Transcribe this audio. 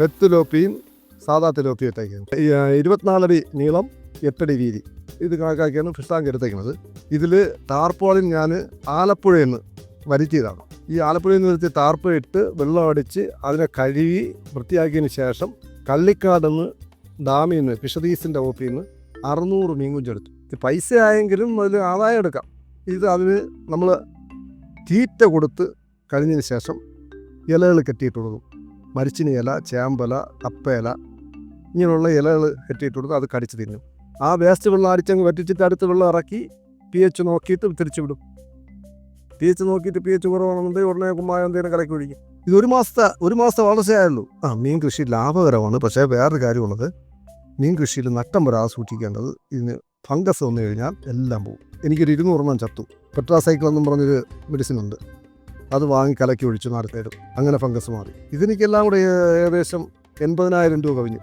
പെത്ത് ലോപ്പിയും സാധാ തിലോപ്പിയും ഇട്ടേക്കുന്നത് ഇരുപത്തിനാലടി നീളം എട്ടടി വീതി. ഇത് കണക്കാക്കിയാണ് ഫിഷ് ടാങ്ക് എടുത്തേക്കുന്നത്. ഇതിൽ ടാർപ്പോളിൻ ഞാൻ ആലപ്പുഴയിൽ നിന്ന് വരുത്തിയതാണ്. ഈ ആലപ്പുഴയിൽ നിന്ന് വരുത്തിയ ടാർപ്പ് ഇട്ട് വെള്ളം അടിച്ച് അതിനെ കഴുകി വൃത്തിയാക്കിയതിന് ശേഷം കള്ളിക്കാടെന്ന് ഡാമിൽ നിന്ന് ഫിഷറീസിന്റെ ഓപ്പിൽ നിന്ന് അറുന്നൂറ് മീൻ കുഞ്ചെടുത്തു ഇത് പൈസ ആയെങ്കിലും അതിൽ ആദായം എടുക്കാം. ഇത് അതിന് നമ്മൾ തീറ്റ കൊടുത്ത് കഴിഞ്ഞതിന് ശേഷം ഇലകൾ കെട്ടിയിട്ട് കൊടുക്കും. മരിച്ചിനി ഇല ചേമ്പല കപ്പയില ഇങ്ങനെയുള്ള ഇലകൾ കെട്ടിയിട്ട് കൊടുത്ത് അത് കടിച്ച് തിന്നും. ആ വേസ്റ്റ് വെള്ളം അരിച്ചങ്ങ് വറ്റിച്ചിട്ട് അടുത്ത് വെള്ളം ഇറക്കി പി എച്ച് നോക്കിയിട്ട് തിരിച്ചു വിടും. പി എച്ച് നോക്കിയിട്ട് പി എച്ച് കുറവാണെന്നുണ്ടെങ്കിൽ ഉടനെ കുമ്മായ എന്തെങ്കിലും കലക്കി ഒഴിക്കും. ഇത് ഒരു മാസത്തെ ഒരു മാസത്തെ വളർച്ചയായുള്ളൂ. ആ മീൻ കൃഷി ലാഭകരമാണ്. പക്ഷേ വേറൊരു കാര്യമുള്ളത് മീൻ കൃഷിയിൽ നട്ടം വരാതെ സൂക്ഷിക്കേണ്ടത് ഇതിന് ഫംഗസ് വന്നു കഴിഞ്ഞാൽ എല്ലാം പോകും എനിക്കൊരു ഇരുന്നൂറെണ്ണം ചത്തു. പെട്രാസൈക്കിൾ എന്നും പറഞ്ഞൊരു മെഡിസിൻ ഉണ്ട്. അത് വാങ്ങി കലക്കി ഒഴിച്ചു നടത്തേരും അങ്ങനെ ഫംഗസ് മാറി. ഇതിനെല്ലാം കൂടെ ഏകദേശം എൺപതിനായിരം രൂപ കവിഞ്ഞു.